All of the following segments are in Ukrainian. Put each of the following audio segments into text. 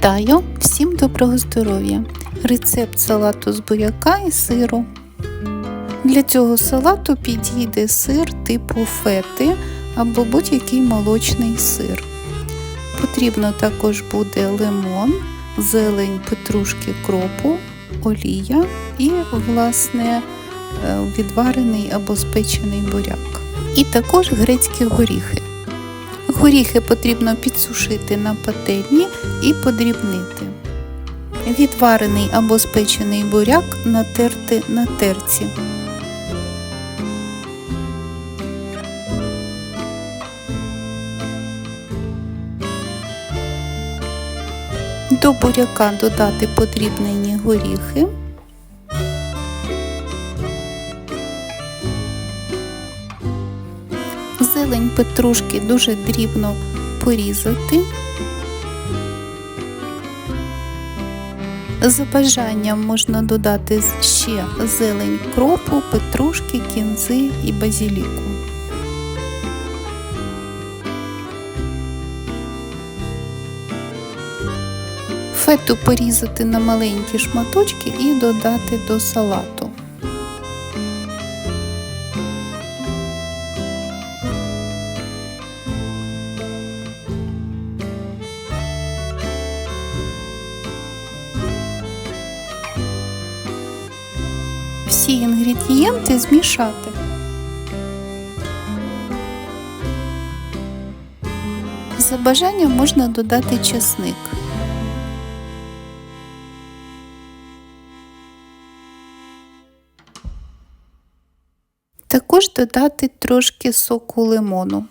Вітаю! Всім доброго здоров'я! Рецепт салату з буряка і сиру. Для цього салату підійде сир типу фети або будь-який молочний сир. Потрібно також буде лимон, зелень петрушки кропу, олія і, власне, е, відварений або спечений буряк. І також грецькі горіхи. Горіхи потрібно підсушити на пательні і подрібнити. Відварений або спечений буряк натерти на терці. До буряка додати подрібнені горіхи. Зелень петрушки дуже дрібно порізати. За бажанням можна додати ще зелень кропу, петрушки, кінзи і базіліку. Фету порізати на маленькі шматочки і додати до салату. Всі інгредієнти змішати. За бажанням можна додати чесник. Також додати трошки соку лимону.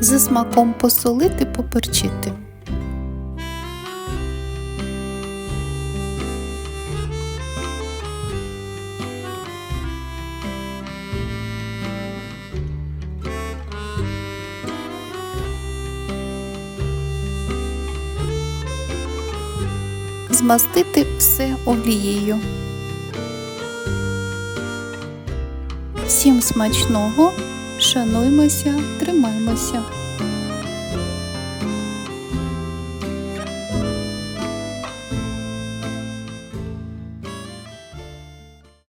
За смаком посолити, поперчити. Змастити все олією. Всім смачного, шануймося, тримаймося.